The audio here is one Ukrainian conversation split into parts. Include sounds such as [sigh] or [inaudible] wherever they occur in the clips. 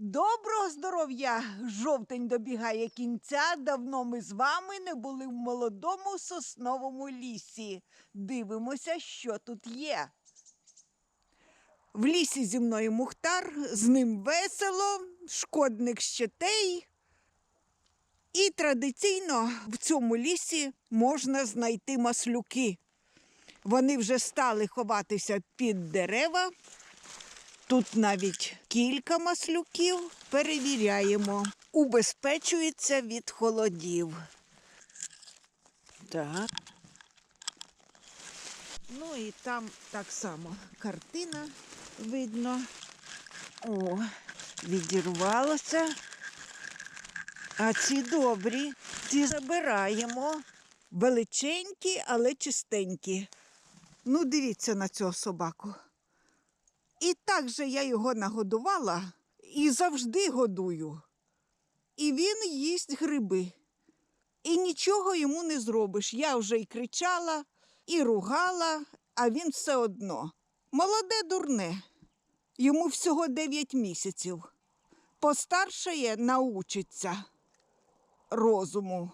Доброго здоров'я! Жовтень добігає кінця. Давно ми з вами не були в молодому сосновому лісі. Дивимося, що тут є. В лісі зі мною Мухтар, з ним весело, шкодник щетей. І традиційно в цьому лісі можна знайти маслюки. Вони вже стали ховатися під дерева. Тут навіть кілька маслюків перевіряємо. Убезпечується від холодів. Так. Ну і там так само картина видно. О, відірвалося. А ці добрі, ці забираємо. Величенькі, але чистенькі. Ну, дивіться на цього собаку. І так же я його нагодувала і завжди годую. І він їсть гриби. І нічого йому не зробиш. Я вже і кричала, і ругала, а він все одно. Молоде дурне. Йому всього 9 місяців. Постаршає научиться розуму.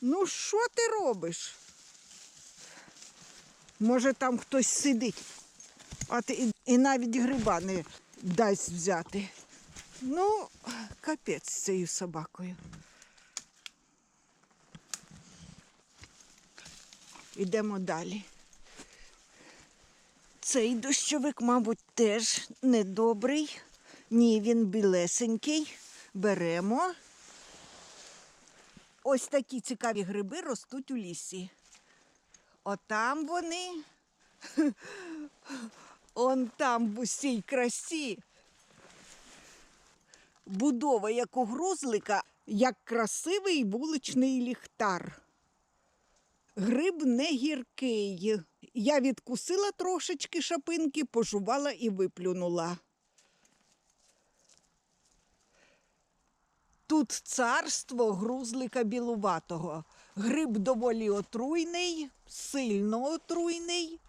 Ну, що ти робиш? Може, там хтось сидить, а ти і, і навіть гриба не дасть взяти. Ну, капець з цією собакою. Ідемо далі. Цей дощовик, мабуть, теж недобрий. Ні, він білесенький. Беремо. Ось такі цікаві гриби ростуть у лісі. Отам вони. [laughs] Он там в усій красі. Будова як у грузлика, як красивий вуличний ліхтар. Гриб не гіркий. Я відкусила трошечки шапинки, пожувала і виплюнула. Тут царство грузлика білуватого. Гриб доволі отруйний, сильно отруйний,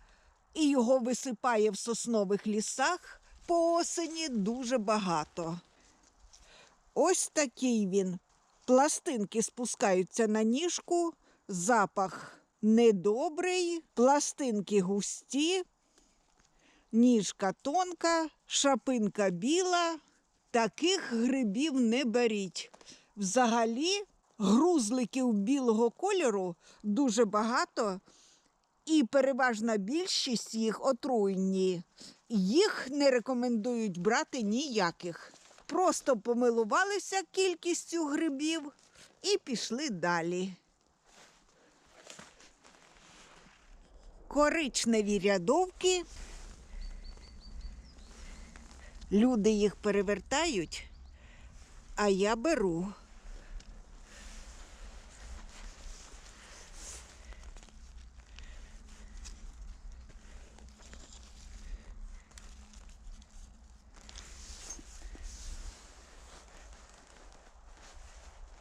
і його висипає в соснових лісах по осені дуже багато. Ось такий він. Пластинки спускаються на ніжку, запах недобрий, пластинки густі, ніжка тонка, шапинка біла. Таких грибів не беріть. Взагалі, грузликів білого кольору дуже багато, і переважна більшість їх отруйні. Їх не рекомендують брати ніяких. Просто помилувалися кількістю грибів і пішли далі. Коричневі рядовки. Люди їх перевертають, а я беру.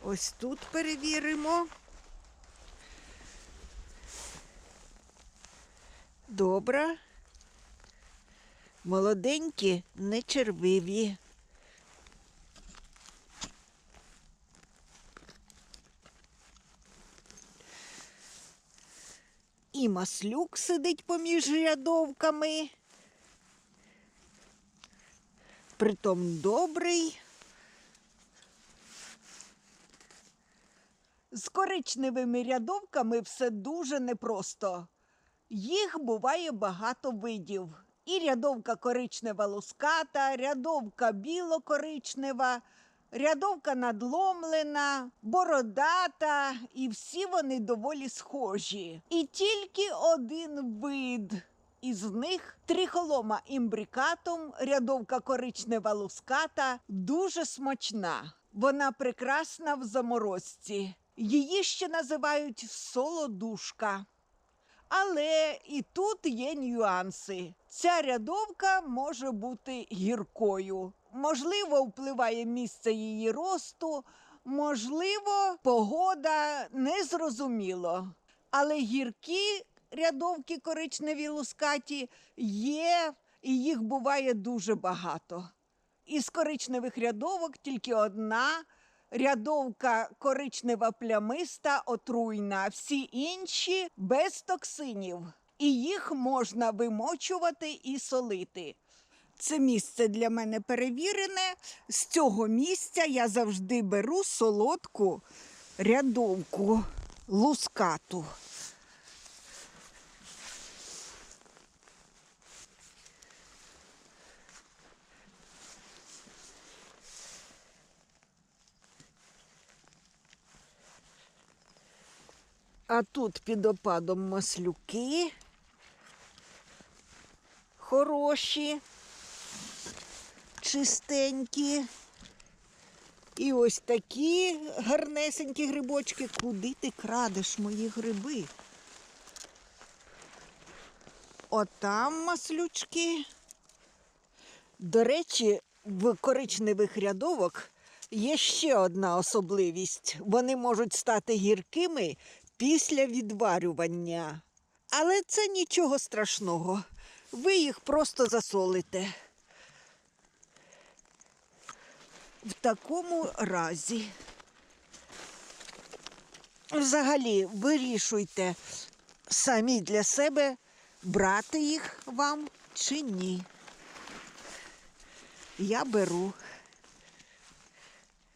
Ось тут перевіримо. Добре. Молоденькі, не червиві. І маслюк сидить поміж рядовками. Притом добрий. З коричневими рядовками все дуже непросто. Їх буває багато видів. І рядовка коричнева луската, рядовка біло-коричнева, рядовка надломлена, бородата, і всі вони доволі схожі. І тільки один вид. Із них трихолома імбрикатум, рядовка коричнева луската, дуже смачна. Вона прекрасна в заморозці. Її ще називають солодушка. Але і тут є нюанси. Ця рядовка може бути гіркою. Можливо, впливає місце її росту, можливо, погода незрозуміло. Але гіркі рядовки коричневі лускаті є, і їх буває дуже багато. Із коричневих рядовок тільки одна. Рядовка коричнева плямиста, отруйна, всі інші без токсинів. І їх можна вимочувати і солити. Це місце для мене перевірене. З цього місця я завжди беру солодку рядовку лускату. А тут під опадом маслюки. Хороші, чистенькі. І ось такі гарнесенькі грибочки. Куди ти крадеш мої гриби? Отам маслючки. До речі, в коричневих рядовок є ще одна особливість. Вони можуть стати гіркими після відварювання. Але це нічого страшного. Ви їх просто засолите. В такому разі. Взагалі, вирішуйте самі для себе, брати їх вам чи ні. Я беру.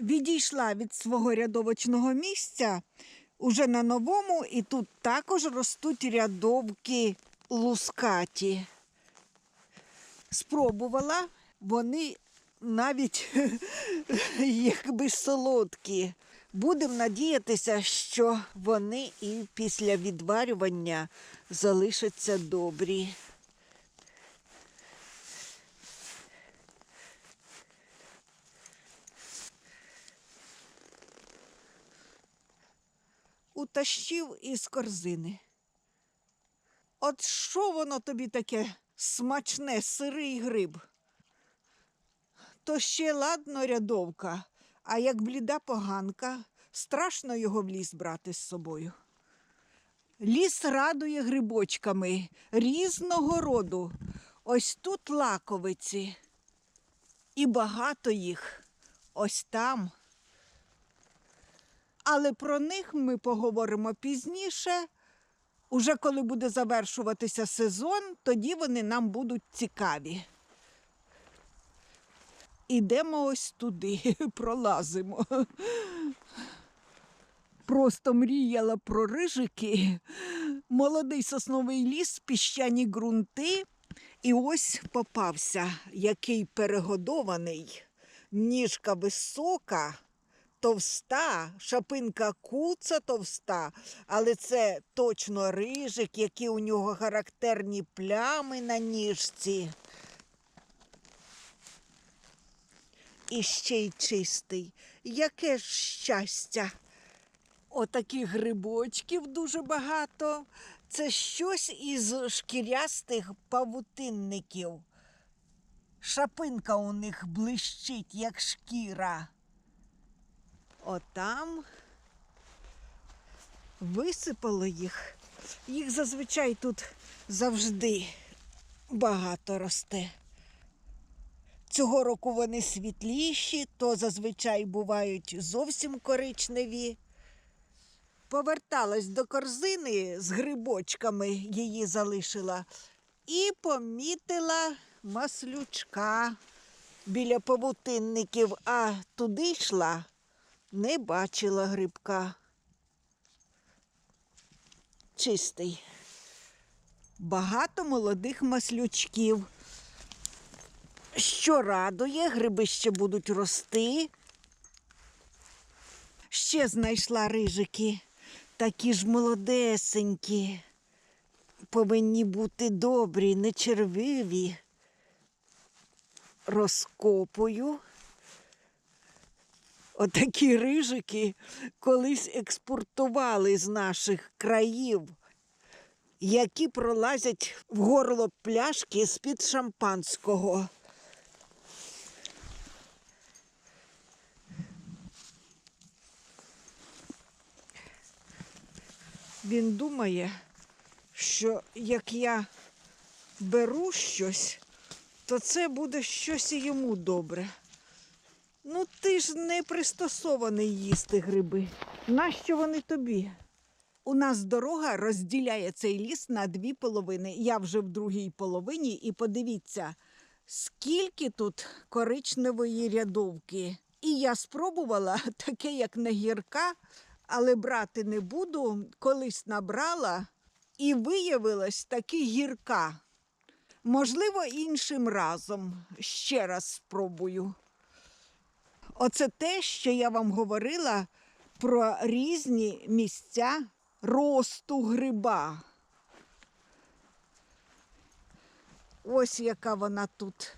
Відійшла від свого рядовочного місця уже на новому, і тут також ростуть рядовки лускаті. Спробувала, вони навіть [laughs] якби солодкі. Будемо надіятися, що вони і після відварювання залишаться добрі. Утащив із корзини. От що воно тобі таке смачне, сирий гриб? То ще ладно рядовка, а як бліда поганка, страшно його в ліс брати з собою. Ліс радує грибочками різного роду. Ось тут лаковиці. І багато їх ось там. Але про них ми поговоримо пізніше. Уже коли буде завершуватися сезон, тоді вони нам будуть цікаві. Ідемо ось туди, [laughs] пролазимо. Просто мріяла про рижики, молодий сосновий ліс, піщані ґрунти. І ось попався, який перегодований, ніжка висока, товста, шапинка куца товста, але це точно рижик, які у нього характерні плями на ніжці. І ще й чистий. Яке ж щастя! Отаких грибочків дуже багато. Це щось із шкірястих павутинників. Шапинка у них блищить, як шкіра. Отам висипало їх. Їх зазвичай тут завжди багато росте. Цього року вони світліші, то зазвичай бувають зовсім коричневі. Поверталась до корзини з грибочками, її залишила, і помітила маслючка біля павутинників, а туди йшла, не бачила грибка. Чистий. Багато молодих маслючків. Що радує, гриби ще будуть рости. Ще знайшла рижики, такі ж молодесенькі. Повинні бути добрі, не червиві. Розкопую. Отакі рижики колись експортували з наших країв, які пролазять в горло пляшки з-під шампанського. Він думає, що як я беру щось, то це буде щось і йому добре. Ну, ти ж не пристосований їсти гриби. Нащо вони тобі? У нас дорога розділяє цей ліс на дві половини. Я вже в другій половині, і подивіться, скільки тут коричневої рядовки. І я спробувала [laughs] таке, як на гірка, але брати не буду. Колись набрала і виявилась таки гірка. Можливо, іншим разом ще раз спробую. Оце те, що я вам говорила про різні місця росту гриба. Ось яка вона тут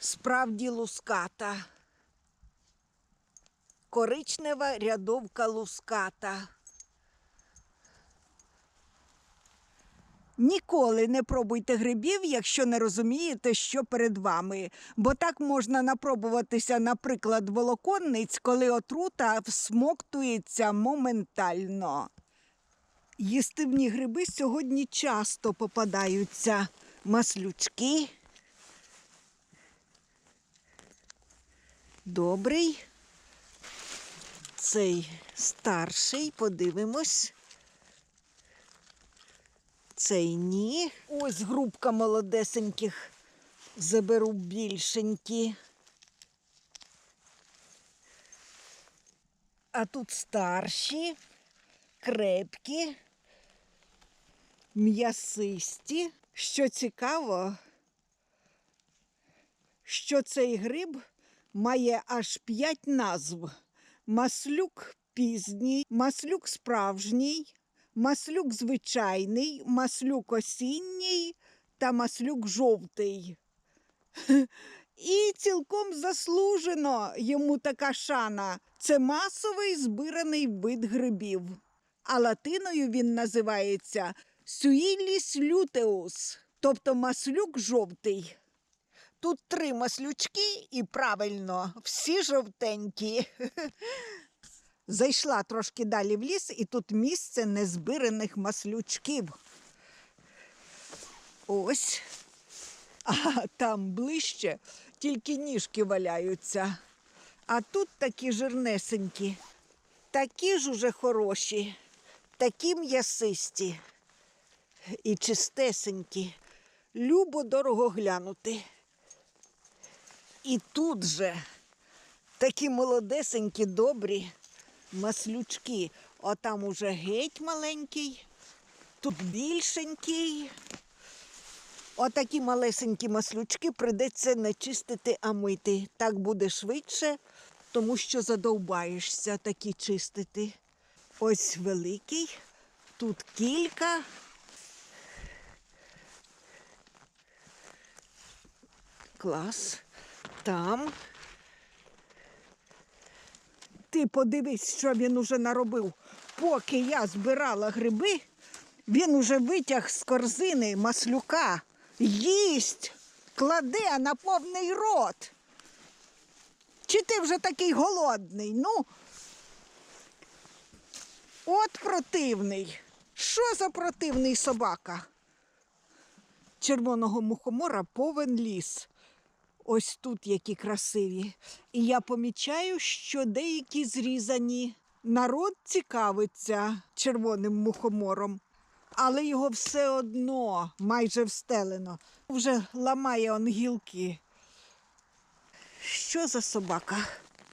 справді луската. Коричнева рядовка луската. Ніколи не пробуйте грибів, якщо не розумієте, що перед вами. Бо так можна напробуватися, наприклад, волоконниць, коли отрута всмоктується моментально. Їстивні гриби сьогодні часто попадаються. Маслючки. Добрий. Цей старший, подивимось. Цей ні. Ось групка молодесеньких. Заберу більшенькі. А тут старші, крепкі, м'ясисті. Що цікаво, що цей гриб має аж п'ять назв: маслюк пізній, маслюк справжній, маслюк звичайний, маслюк осінній та маслюк жовтий. [laughs] І цілком заслужено йому така шана. Це масовий збираний вид грибів. А латиною він називається Сюїліс лютеус, тобто маслюк жовтий. Тут три маслючки, і правильно, всі жовтенькі. [laughs] Зайшла трошки далі в ліс, і тут місце незбираних маслючків. Ось. А там ближче тільки ніжки валяються. А тут такі жирнесенькі, такі ж уже хороші, такі м'ясисті і чистесенькі. Любо дорого глянути. І тут же такі молодесенькі, добрі маслючки. Отам уже геть маленький, тут більшенький. Отакі малесенькі маслючки прийдеться не чистити, а мити. Так буде швидше, тому що задовбаєшся такі чистити. Ось великий, тут кілька. Клас. Там. Ти подивись, що він уже наробив. Поки я збирала гриби, він уже витяг з корзини маслюка, їсть, кладе на повний рот. Чи ти вже такий голодний? Ну, от противний. Що за противний собака? Червоного мухомора повен ліс. Ось тут які красиві. І я помічаю, що деякі зрізані. Народ цікавиться червоним мухомором, але його все одно майже встелено. Вже ламає он гілки. Що за собака?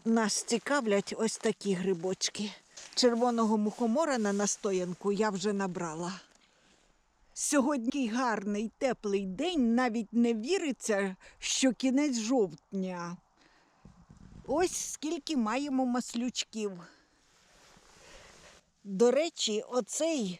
Нас цікавлять ось такі грибочки. Червоного мухомора на настоянку я вже набрала. Сьогодні гарний теплий день, навіть не віриться, що кінець жовтня. Ось скільки маємо маслючків. До речі, оцей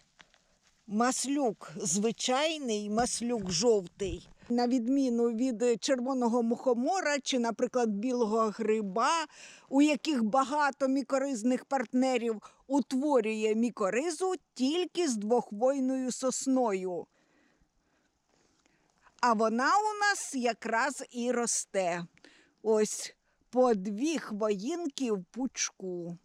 маслюк звичайний, маслюк жовтий, на відміну від червоного мухомора чи, наприклад, білого гриба, у яких багато мікоризних партнерів, утворює мікоризу тільки з двохвойною сосною. А вона у нас якраз і росте. Ось по дві хвоїнки в пучку.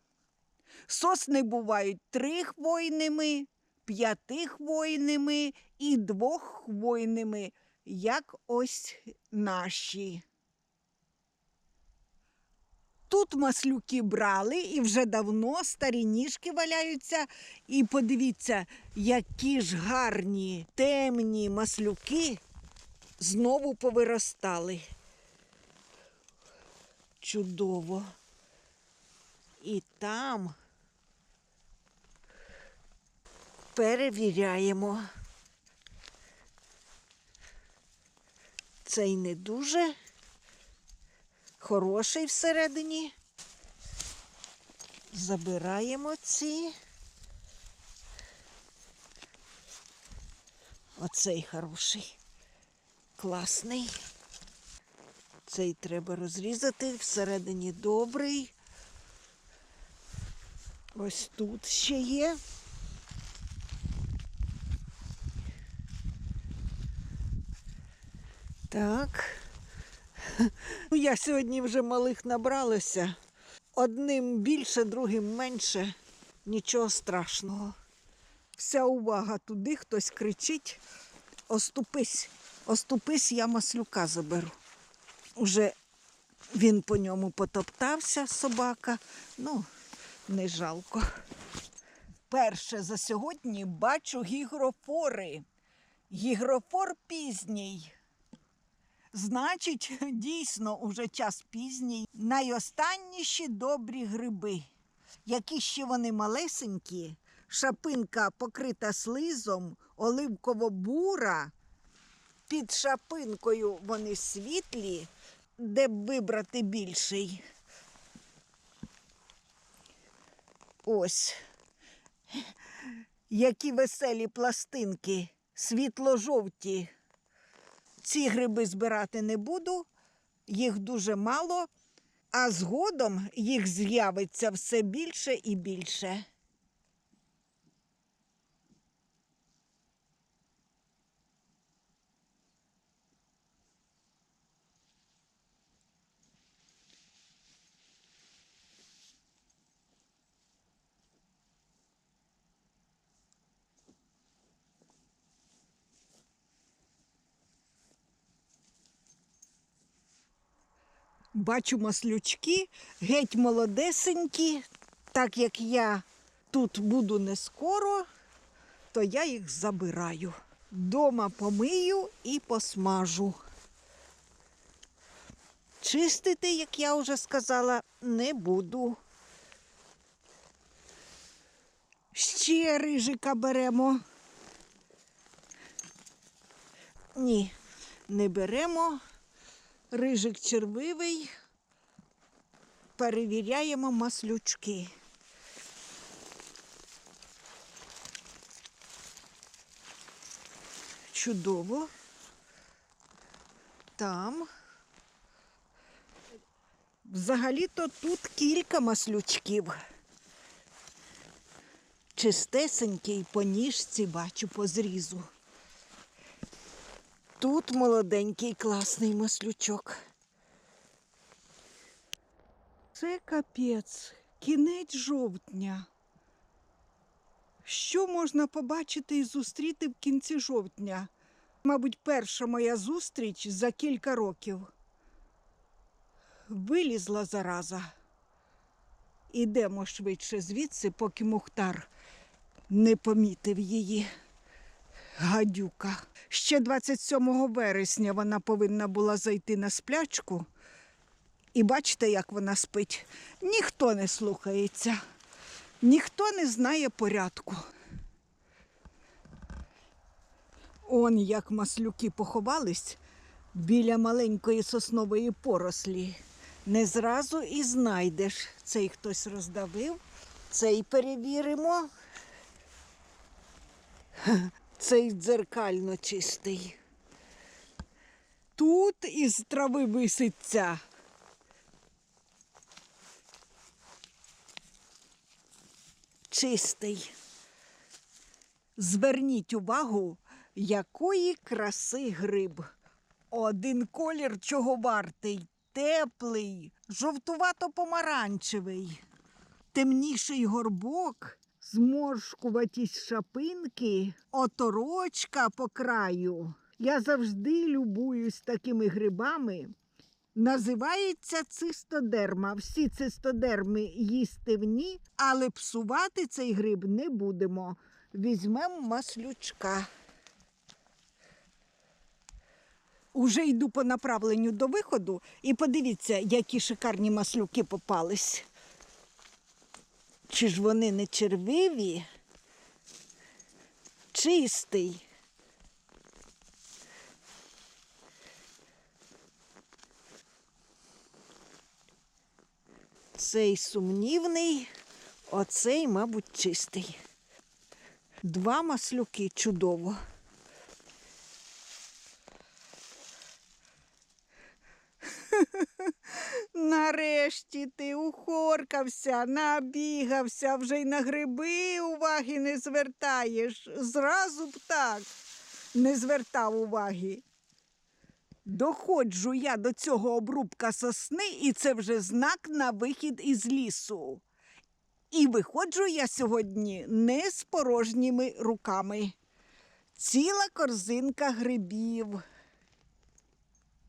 Сосни бувають трихвойними, п'ятихвойними і двоххвойними. як ось наші. Тут маслюки брали і вже давно старі ніжки валяються. І подивіться, які ж гарні темні маслюки знову повиростали. Чудово. І там перевіряємо. Цей не дуже хороший всередині. Забираємо ці. Оцей хороший, класний. Цей треба розрізати, всередині добрий. Ось тут ще є. Так. [laughs] Ну, я сьогодні вже малих набралася. Одним більше, другим менше. Нічого страшного. Вся увага туди, хтось кричить. Оступись, оступись, я маслюка заберу. Уже він по ньому потоптався, собака. Ну, не жалко. Перше за сьогодні бачу гігрофори. Гігрофор пізній. Значить, [laughs] дійсно, уже час пізній. Найостанніші добрі гриби. Які ще вони малесенькі, шапинка покрита слизом, оливково-бура. Під шапинкою вони світлі, де б вибрати більший. Ось. Які веселі пластинки, світло-жовті. Ці гриби збирати не буду, їх дуже мало, а згодом їх з'явиться все більше і більше. Бачу маслючки, геть молодесенькі. Так як я тут буду не скоро, то я їх забираю. Дома помию і посмажу. Чистити, як я вже сказала, не буду. Ще рижика беремо. Ні, не беремо. Рижик червивий. Перевіряємо маслючки. Чудово. Там. Взагалі-то тут кілька маслючків. Чистесенький по ніжці бачу по зрізу. Тут молоденький класний маслючок. Це капець, кінець жовтня. Що можна побачити і зустріти в кінці жовтня? Мабуть, перша моя зустріч за кілька років. Вилізла зараза. Ідемо швидше звідси, поки Мухтар не помітив її. Гадюка. Ще 27 вересня вона повинна була зайти на сплячку. І бачите, як вона спить. Ніхто не слухається, ніхто не знає порядку. Он як маслюки поховались біля маленької соснової порослі. Не зразу і знайдеш. Цей хтось роздавив, цей перевіримо. Цей дзеркально чистий. Тут із трави виситься. Чистий. Зверніть увагу, якої краси гриб. Один колір чого вартий, теплий, жовтувато-помаранчевий, темніший горбок, зморшкуваті шапинки, оторочка по краю. Я завжди любуюсь такими грибами. Називається цистодерма. Всі цистодерми їстивні, але псувати цей гриб не будемо. Візьмемо маслючка. Уже йду по направленню до виходу і подивіться, які шикарні маслюки попались. Чи ж вони не червиві? Чистий. Цей сумнівний, оцей, мабуть, чистий. Два маслюки чудово. [laughs] Нарешті ти ухоркався, набігався, вже й на гриби уваги не звертаєш. Зразу б так не звертав уваги. Доходжу я до цього обрубка сосни, і це вже знак на вихід із лісу. І виходжу я сьогодні не з порожніми руками. Ціла корзинка грибів.